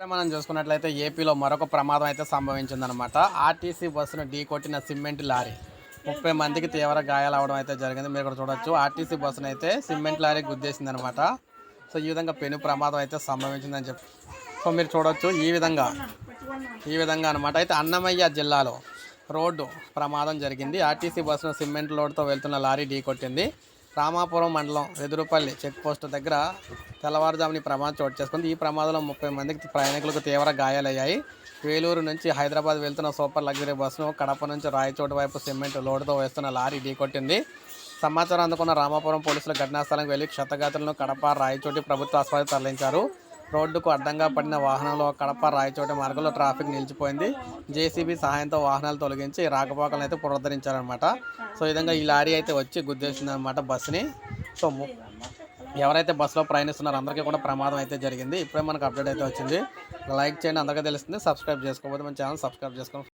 మనం చూసుకున్నట్లయితే ఏపీలో మరొక ప్రమాదం అయితే సంభవించిందనమాట ఆర్టీసీ బస్సును ఢీ కొట్టిన సిమెంట్ లారీ. ముప్పై మందికి తీవ్ర గాయాలు అవడం అయితే జరిగింది. మీరు ఇక్కడ చూడొచ్చు. ఆర్టీసీ బస్సును అయితే సిమెంట్ లారీ గుద్దేసింది అనమాట సో ఈ విధంగా పెను ప్రమాదం అయితే సంభవించిందని చెప్పి సో మీరు చూడొచ్చు. ఈ విధంగా ఈ విధంగా అనమాట అయితే అన్నమయ్య జిల్లాలో రోడ్డు ప్రమాదం జరిగింది. ఆర్టీసీ బస్సును సిమెంట్ లోడ్తో వెళ్తున్న లారీ ఢీ కొట్టింది రామాపురం మండలం వెదురుపల్లి చెక్పోస్టు దగ్గర తెల్లవారుజాముని ప్రమాదం చోటు చేసుకుంది. ఈ ప్రమాదంలో ముప్పై మందికి ప్రయాణికులకు తీవ్ర గాయాలయ్యాయి. వేలూరు నుంచి హైదరాబాద్ వెళ్తున్న సూపర్ లగ్జరీ బస్సును కడప నుంచి రాయచోటు వైపు సిమెంట్ లోడుతో వేస్తున్న లారీ ఢీకొట్టింది. సమాచారం అందుకున్న రామాపురం పోలీసులు ఘటనా స్థలంకి వెళ్ళి క్షతగాతులను కడప రాయచోటి ప్రభుత్వ ఆసుపత్రికి తరలించారు. రోడ్డుకు అడ్డంగా పడిన వాహనంలో కడప రాయచోటి మార్గంలో ట్రాఫిక్ నిలిచిపోయింది. జేసీబీ సహాయంతో వాహనాలు తొలగించి రాకపోకలను అయితే పునరుద్ధరించారనమాట సో ఈ విధంగా ఈ లారీ అయితే వచ్చి గుద్దేసింది అనమాట బస్సుని. సో ము- ఎవరైతే బస్సులో ప్రయాణిస్తున్నారో అందరికీ కూడా ప్రమాదం అయితే జరిగింది. ఇప్పుడే మనకు అప్డేట్ అయితే వచ్చింది. లైక్ చేయండి అందరికీ తెలుస్తుంది. సబ్స్క్రైబ్ చేసుకోకపోతే మన ఛానల్ సబ్స్క్రైబ్ చేసుకోండి.